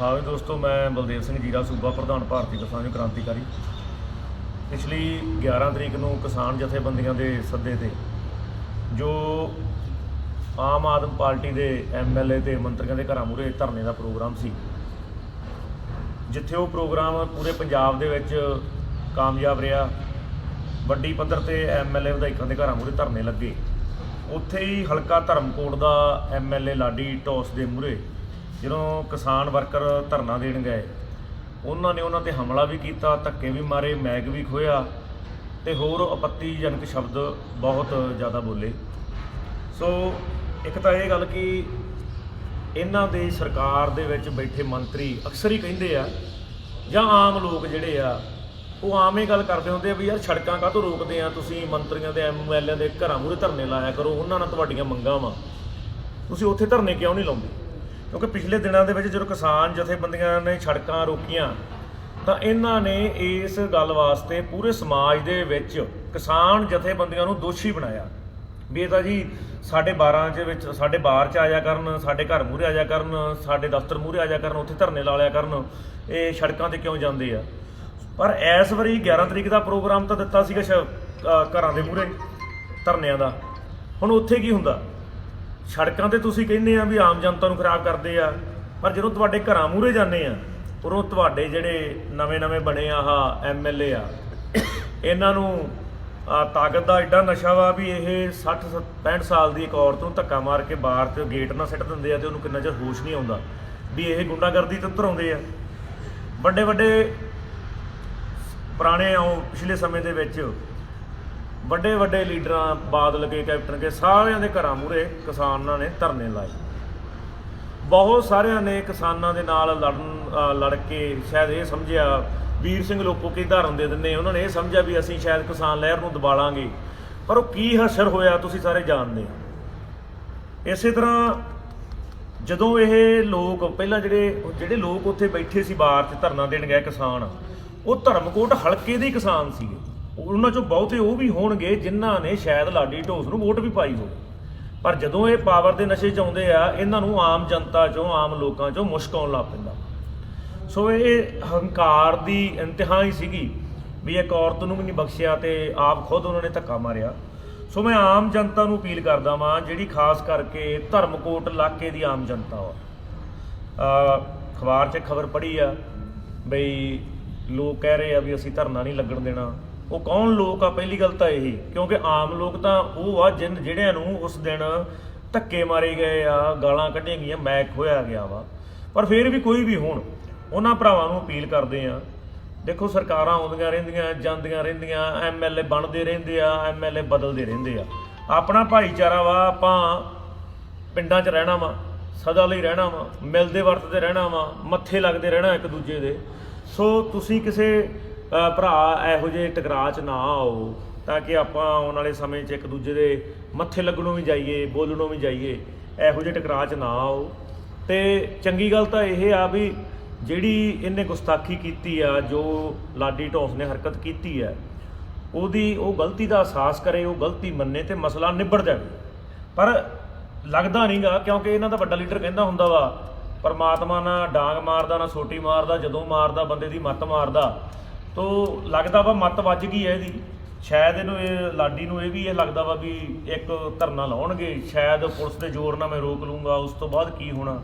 ਹਾਂ ਵੀ ਦੋਸਤੋ, ਮੈਂ ਬਲਦੇਵ ਸਿੰਘ ਜੀਰਾ, ਸੂਬਾ ਪ੍ਰਧਾਨ ਭਾਰਤੀ ਕਿਸਾਨ ਕ੍ਰਾਂਤੀਕਾਰੀ। ਪਿਛਲੀ 11 ਤਰੀਕ ਨੂੰ ਕਿਸਾਨ ਜਥੇਬੰਦੀਆਂ ਦੇ ਸੱਦੇ ਤੇ, ਜੋ ਆਮ ਆਦਮ ਪਾਰਟੀ ਦੇ ਐਮਐਲਏ ਤੇ ਮੰਤਰੀਆਂ ਦੇ ਘਰਾਂ ਮੂਹਰੇ ਧਰਨੇ ਦਾ ਪ੍ਰੋਗਰਾਮ ਸੀ, ਜਿੱਥੇ ਉਹ ਪ੍ਰੋਗਰਾਮ ਪੂਰੇ ਪੰਜਾਬ ਦੇ ਵਿੱਚ ਕਾਮਯਾਬ ਰਿਹਾ। ਵੱਡੀ ਪੱਧਰ ਤੇ ਐਮਐਲਏ ਵਿਧਾਇਕਾਂ ਦੇ ਘਰਾਂ ਮੂਹਰੇ ਧਰਨੇ ਲੱਗੇ। ਉੱਥੇ ਹੀ ਹਲਕਾ ਧਰਮਕੋਟ ਦਾ ਐਮਐਲਏ ਲਾਡੀ ਟੌਸ ਦੇ ਮੂਹਰੇ ਜਦੋਂ ਕਿਸਾਨ ਵਰਕਰ ਧਰਨਾ ਦੇਣ ਗਏ, ਉਹਨਾਂ ਨੇ ਉਹਨਾਂ ਤੇ ਹਮਲਾ ਵੀ ਕੀਤਾ, ਧੱਕੇ ਵੀ ਮਾਰੇ, ਮੈਗ ਵੀ ਖੋਇਆ ਤੇ ਹੋਰ ਆਪੱਤੀਜਨਕ ਸ਼ਬਦ ਬਹੁਤ ਜ਼ਿਆਦਾ ਬੋਲੇ। ਸੋ ਇੱਕ ਤਾਂ ਇਹ ਗੱਲ ਕਿ ਇਹਨਾਂ ਦੇ ਸਰਕਾਰ ਦੇ ਵਿੱਚ ਬੈਠੇ ਮੰਤਰੀ ਅਕਸਰ ਹੀ ਕਹਿੰਦੇ ਆ, ਜਾਂ ਆਮ ਲੋਕ ਜਿਹੜੇ ਆ, ਉਹ ਆਮ ਹੀ ਗੱਲ ਕਰਦੇ ਹੁੰਦੇ ਆ ਵੀ ਯਾਰ ਸੜਕਾਂ ਕਾਹਤੋਂ ਰੋਕਦੇ ਆ? ਤੁਸੀਂ ਮੰਤਰੀਆਂ ਦੇ ਐਮਐਲਏ ਦੇ ਘਰਾਂ ਮੂਹਰੇ ਧਰਨੇ ਲਾਇਆ ਕਰੋ, ਉਹਨਾਂ ਨਾਲ ਤੁਹਾਡੀਆਂ ਮੰਗਾਂ ਵਾ। ਤੁਸੀਂ ਉੱਥੇ ਧਰਨੇ ਕਿਉਂ ਨਹੀਂ ਲਾਉਂਦੇ? ਕਿਉਂਕਿ ਪਿਛਲੇ ਦਿਨਾਂ ਦੇ ਵਿੱਚ ਜਦੋਂ ਕਿਸਾਨ ਜਥੇਬੰਦੀਆਂ ਨੇ ਸੜਕਾਂ ਰੋਕੀਆਂ, ਤਾਂ ਇਹਨਾਂ ਨੇ ਇਸ ਗੱਲ ਵਾਸਤੇ ਪੂਰੇ ਸਮਾਜ ਦੇ ਵਿੱਚ ਕਿਸਾਨ ਜਥੇਬੰਦੀਆਂ ਨੂੰ ਦੋਸ਼ੀ ਬਣਾਇਆ। ਵੀ ਇਹ ਤਾਂ ਜੀ ਸਾਡੇ 12 ਦੇ ਵਿੱਚ, ਸਾਡੇ ਬਾਹਰ ਚ ਆਇਆ ਕਰਨ, ਸਾਡੇ ਘਰ ਮੂਹਰੇ ਆਇਆ ਕਰਨ, ਸਾਡੇ ਦਫ਼ਤਰ ਮੂਹਰੇ ਆਇਆ ਕਰਨ, ਉੱਥੇ ਧਰਨੇ ਲਾ ਲਿਆ ਕਰਨ, ਇਹ ਸੜਕਾਂ ਤੇ ਕਿਉਂ ਜਾਂਦੇ ਆ? ਪਰ ਇਸ ਵਾਰੀ 11 ਤਰੀਕ ਦਾ ਪ੍ਰੋਗਰਾਮ ਤਾਂ ਦਿੱਤਾ ਸੀਗਾ ਸ਼- ਘਰਾਂ ਦੇ ਮੂਹਰੇ, ਧਰਨਿਆਂ ਦਾ। ਹੁਣ ਉੱਥੇ ਕੀ ਹੁੰਦਾ? ਸੜਕਾਂ ਤੇ ਤੁਸੀਂ ਕਹਿੰਦੇ ਆ ਵੀ ਆਮ ਜਨਤਾ ਨੂੰ ਖਰਾਬ ਕਰਦੇ ਆ, ਪਰ ਜਦੋਂ ਤੁਹਾਡੇ ਘਰਾਂ ਮੂਹਰੇ ਜਾਂਦੇ ਆ, ਉਦੋਂ ਤੁਹਾਡੇ ਜਿਹੜੇ ਨਵੇਂ-ਨਵੇਂ ਬਣੇ ਆ ਆਹ ਐਮਐਲਏ ਆ, ਇਹਨਾਂ ਨੂੰ ਤਾਕਤ ਦਾ ਐਡਾ ਨਸ਼ਾ ਵਾ ਵੀ ਇਹ 60 65 ਸਾਲ ਦੀ ਇੱਕ ਔਰਤ ਨੂੰ ਧੱਕਾ ਮਾਰ ਕੇ ਬਾਹਰ ਤੇ ਗੇਟ ਨਾਲ ਸਿੱਟ ਦਿੰਦੇ ਆ ਤੇ ਉਹਨੂੰ ਕਿੰਨਾ ਚਿਰ ਹੋਸ਼ ਨਹੀਂ ਆਉਂਦਾ ਵੀ ਇਹ ਗੁੰਡਾਗਰਦੀ ਤੋਂ ਧਰਾਉਂਦੇ ਆ। ਵੱਡੇ ਵੱਡੇ ਪੁਰਾਣੇ ਆਉ ਪਿਛਲੇ ਸਮੇਂ ਦੇ ਵਿੱਚ ਵੱਡੇ ਵੱਡੇ ਲੀਡਰਾਂ, ਬਾਦਲ ਕੇ, ਕੈਪਟਨ ਕੇ, ਸਾਰਿਆਂ ਦੇ ਘਰਾਂ ਮੂਹਰੇ ਕਿਸਾਨਾਂ ਨੇ ਧਰਨੇ ਲਾਏ। ਬਹੁਤ ਸਾਰਿਆਂ ਨੇ ਕਿਸਾਨਾਂ ਦੇ ਨਾਲ ਲੜਨ ਲੜ ਕੇ ਸ਼ਾਇਦ ਇਹ ਸਮਝਿਆ, ਵੀਰ ਸਿੰਘ ਲੋਕੋ ਕੀ ਧਾਰਨ ਦੇ ਦਿੰਨੇ ਉਹਨਾਂ ਨੇ ਇਹ ਸਮਝਿਆ ਵੀ ਅਸੀਂ ਸ਼ਾਇਦ ਕਿਸਾਨ ਲਹਿਰ ਨੂੰ ਦਬਾਲਾਂਗੇ ਪਰ ਉਹ ਕੀ ਹਸ਼ਰ ਹੋਇਆ ਤੁਸੀਂ ਸਾਰੇ ਜਾਣਦੇ ਹੋ। ਇਸੇ ਤਰ੍ਹਾਂ ਜਦੋਂ ਇਹ ਲੋਕ, ਪਹਿਲਾਂ ਜਿਹੜੇ ਜਿਹੜੇ ਲੋਕ ਉੱਥੇ ਬੈਠੇ ਸੀ ਬਾਹਰ 'ਚ ਧਰਨਾ ਦੇਣ ਗਏ ਕਿਸਾਨ, ਉਹ ਧਰਮਕੋਟ ਹਲਕੇ ਦੇ ਕਿਸਾਨ ਸੀਗੇ। ਉਹਨਾਂ ਚੋਂ ਬਹੁਤੇ ਉਹ ਵੀ ਹੋਣਗੇ ਜਿਨ੍ਹਾਂ ਨੇ ਸ਼ਾਇਦ ਲਾਡੀ ਢੋਸ ਨੂੰ ਵੋਟ ਵੀ ਪਾਈ ਹੋਵੇ। ਪਰ ਜਦੋਂ ਇਹ ਪਾਵਰ ਦੇ ਨਸ਼ੇ 'ਚ ਆਉਂਦੇ ਆ, ਇਹਨਾਂ ਨੂੰ ਆਮ ਜਨਤਾ 'ਚੋਂ, ਆਮ ਲੋਕਾਂ 'ਚੋਂ ਮੁਸ਼ਕ ਆਉਣ ਲੱਗ ਪੈਂਦਾ। ਸੋ ਇਹ ਹੰਕਾਰ ਦੀ ਇੰਤਹਾ ਹੀ ਸੀਗੀ ਵੀ ਇੱਕ ਔਰਤ ਨੂੰ ਵੀ ਨਹੀਂ ਬਖਸ਼ਿਆ ਤੇ ਆਪ ਖੁਦ ਉਹਨਾਂ ਨੇ ਧੱਕਾ ਮਾਰਿਆ। ਸੋ ਮੈਂ ਆਮ ਜਨਤਾ ਨੂੰ ਅਪੀਲ ਕਰਦਾ ਵਾਂ, ਜਿਹੜੀ ਖਾਸ ਕਰਕੇ ਧਰਮਕੋਟ ਇਲਾਕੇ ਦੀ ਆਮ ਜਨਤਾ ਵਾ। ਅਖਬਾਰ 'ਚ ਖਬਰ ਪੜ੍ਹੀ ਆ, ਬਈ ਲੋਕ ਕਹਿ ਰਹੇ ਆ ਵੀ ਅਸੀਂ ਧਰਨਾ ਨਹੀਂ ਲੱਗਣ ਦੇਣਾ। ਉਹ ਕੌਣ ਲੋਕ ਆ? ਪਹਿਲੀ ਗੱਲ ਤਾਂ ਇਹੀ, ਕਿਉਂਕਿ ਆਮ ਲੋਕ ਤਾਂ ਉਹ ਆ ਜਿਨ ਜਿਹੜਿਆਂ ਨੂੰ ਉਸ ਦਿਨ ਧੱਕੇ ਮਾਰੇ ਗਏ ਆ, ਗਾਲਾਂ ਕੱਢੀਆਂ ਗਈਆਂ, ਮੈਕ ਹੋਇਆ ਗਿਆ ਵਾ। ਪਰ ਫਿਰ ਵੀ ਕੋਈ ਵੀ ਹੋਣ, ਉਹਨਾਂ ਭਰਾਵਾਂ ਨੂੰ ਅਪੀਲ ਕਰਦੇ ਆ। ਦੇਖੋ ਸਰਕਾਰਾਂ ਆਉਂਦੀਆਂ ਰਹਿੰਦੀਆਂ, ਜਾਂਦੀਆਂ ਰਹਿੰਦੀਆਂ ਐਮਐਲਏ ਬਣਦੇ ਰਹਿੰਦੇ ਆ ਐਮਐਲਏ ਬਦਲਦੇ ਰਹਿੰਦੇ ਆ। ਆਪਣਾ ਭਾਈਚਾਰਾ ਵਾ, ਆਪਾਂ ਪਿੰਡਾਂ 'ਚ ਰਹਿਣਾ ਵਾ, ਸਦਾ ਲਈ ਰਹਿਣਾ ਵਾ, ਮਿਲਦੇ ਵਰਤਦੇ ਰਹਿਣਾ ਵਾ, ਮੱਥੇ ਲੱਗਦੇ ਰਹਿਣਾ ਇੱਕ ਦੂਜੇ ਦੇ। ਸੋ ਤੁਸੀਂ ਕਿਸੇ ਭਰਾ, ਇਹੋ ਜਿਹੇ ਟਕਰਾਅ 'ਚ ਨਾ ਆਓ, ਤਾਂ ਕਿ ਆਪਾਂ ਆਉਣ ਵਾਲੇ ਸਮੇਂ 'ਚ ਇੱਕ ਦੂਜੇ ਦੇ ਮੱਥੇ ਲੱਗਣੋਂ ਵੀ ਜਾਈਏ, ਬੋਲਣੋਂ ਵੀ ਜਾਈਏ, ਇਹੋ ਜਿਹੇ ਟਕਰਾਅ 'ਚ ਨਾ ਆਓ। ਤੇ ਚੰਗੀ ਗੱਲ ਤਾਂ ਇਹ ਆ ਵੀ ਜਿਹੜੀ ਇਹਨੇ ਗੁਸਤਾਖੀ ਕੀਤੀ ਆ, ਜੋ ਲਾਡੀ ਢੋਸ ਨੇ ਹਰਕਤ ਕੀਤੀ ਆ, ਉਹਦੀ ਉਹ ਗਲਤੀ ਦਾ ਅਹਿਸਾਸ ਕਰੇ, ਉਹ ਗਲਤੀ ਮੰਨੇ ਤੇ ਮਸਲਾ ਨਿਬੜ ਜਾਵੇ। ਪਰ ਲੱਗਦਾ ਨਹੀਂਗਾ, ਕਿਉਂਕਿ ਇਹਨਾਂ ਦਾ ਵੱਡਾ ਲੀਡਰ ਕਹਿੰਦਾ ਹੁੰਦਾ ਵਾ, ਪਰਮਾਤਮਾ ਨਾ ਡਾਂਗ ਮਾਰਦਾ, ਨਾ ਸੋਟੀ ਮਾਰਦਾ, ਜਦੋਂ ਮਾਰਦਾ ਬੰਦੇ ਦੀ ਮੱਤ ਮਾਰਦਾ ਤੋ ਲੱਗਦਾ ਵਾ ਮੱਤ ਵੱਜ ਗਈ ਹੈ ਇਹਦੀ। ਸ਼ਾਇਦ ਇਹਨੂੰ ਇਹ ਲਾਡੀ ਨੂੰ ਇਹ ਵੀ ਇਹ ਲੱਗਦਾ ਵਾ ਵੀ ਇੱਕ ਧਰਨਾ ਲਾਉਣਗੇ, ਸ਼ਾਇਦ ਪੁਲਿਸ ਦੇ ਜ਼ੋਰ ਨਾਲ ਮੈਂ ਰੋਕ ਲੂੰਗਾ ਉਸ ਤੋਂ ਬਾਅਦ ਕੀ ਹੋਣਾ।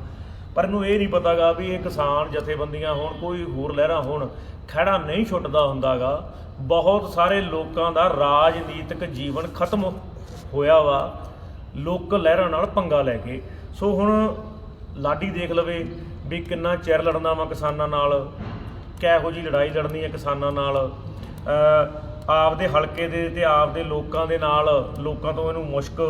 ਪਰ ਇਹਨੂੰ ਇਹ ਨਹੀਂ ਪਤਾਗਾ ਵੀ ਇਹ ਕਿਸਾਨ ਜਥੇਬੰਦੀਆਂ ਹੋਣ, ਕੋਈ ਹੋਰ ਲਹਿਰਾਂ ਹੋਣ ਖੜਾ ਨਹੀਂ ਛੁੱਟਦਾ ਹੁੰਦਾਗਾ। ਬਹੁਤ ਸਾਰੇ ਲੋਕਾਂ ਦਾ ਰਾਜਨੀਤਿਕ ਜੀਵਨ ਖਤਮ ਹੋਇਆ ਵਾ, ਲੋਕ ਲਹਿਰਾਂ ਨਾਲ ਪੰਗਾ ਲੈ ਕੇ। ਸੋ ਹੁਣ ਲਾਡੀ ਦੇਖ ਲਵੇ ਵੀ ਕਿੰਨਾ ਚਿਰ ਲੜਨਾ ਵਾ ਕਿਸਾਨਾਂ ਨਾਲ ਕਿਹੋ ਜੀ ਲੜਾਈ ਲੜਨੀ ਹੈ ਕਿਸਾਨਾਂ ਨਾਲ? ਆਪਦੇ ਹਲਕੇ ਦੇ ਤੇ ਆਪਦੇ ਲੋਕਾਂ ਦੇ ਨਾਲ, ਲੋਕਾਂ ਤੋਂ ਇਹਨੂੰ ਮੁਸ਼ਕ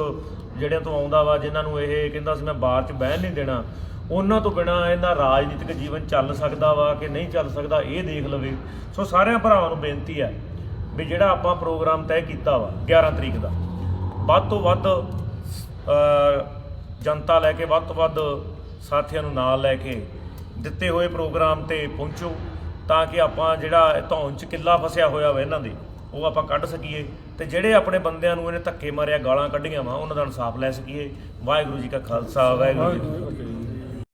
ਜਿਹੜਿਆਂ ਤੋਂ ਆਉਂਦਾ ਵਾ, ਜਿਨ੍ਹਾਂ ਨੂੰ ਇਹ ਕਹਿੰਦਾ ਸੀ ਮੈਂ ਬਾਹਰ 'ਚ ਬਹਿਣ ਨਹੀਂ ਦੇਣਾ, ਉਹਨਾਂ ਤੋਂ ਬਿਨਾ ਇਹਦਾ ਰਾਜਨੀਤਿਕ ਜੀਵਨ ਚੱਲ ਸਕਦਾ ਵਾ ਕਿ ਨਹੀਂ ਚੱਲ ਸਕਦਾ, ਇਹ ਦੇਖ ਲਵੇ। ਸੋ ਸਾਰਿਆਂ ਭਰਾਵਾਂ ਨੂੰ ਬੇਨਤੀ ਹੈ ਵੀ ਜਿਹੜਾ ਆਪਾਂ ਪ੍ਰੋਗਰਾਮ ਤੈਅ ਕੀਤਾ ਵਾ 11 ਤਰੀਕ ਦਾ, ਵੱਧ ਤੋਂ ਵੱਧ ਜਨਤਾ ਲੈ ਕੇ ਵੱਧ ਤੋਂ ਵੱਧ ਸਾਥੀਆਂ ਨੂੰ ਨਾਲ ਲੈ ਕੇ ਦਿੱਤੇ ਹੋਏ ਪ੍ਰੋਗਰਾਮ ਤੇ ਪਹੁੰਚੋ। ਤਾਂ ਕਿ ਆਪਾਂ ਜਿਹੜਾ ਧੌਣ ਚ ਕਿੱਲਾ ਫਸਿਆ ਹੋਇਆ ਵਾ ਇਹਨਾਂ ਦੇ, ਉਹ ਆਪਾਂ ਕੱਢ ਸਕੀਏ ਤੇ ਜਿਹੜੇ ਆਪਣੇ ਬੰਦਿਆਂ ਨੂੰ ਇਹਨੇ ਧੱਕੇ ਮਾਰਿਆ, ਗਾਲਾਂ ਕੱਢੀਆਂ ਵਾ, ਉਹਨਾਂ ਦਾ ਇਨਸਾਫ ਲੈ ਸਕੀਏ। ਵਾਹਿਗੁਰੂ ਜੀ ਕਾ ਖਾਲਸਾ, ਵਾਹਿਗੁਰੂ ਜੀ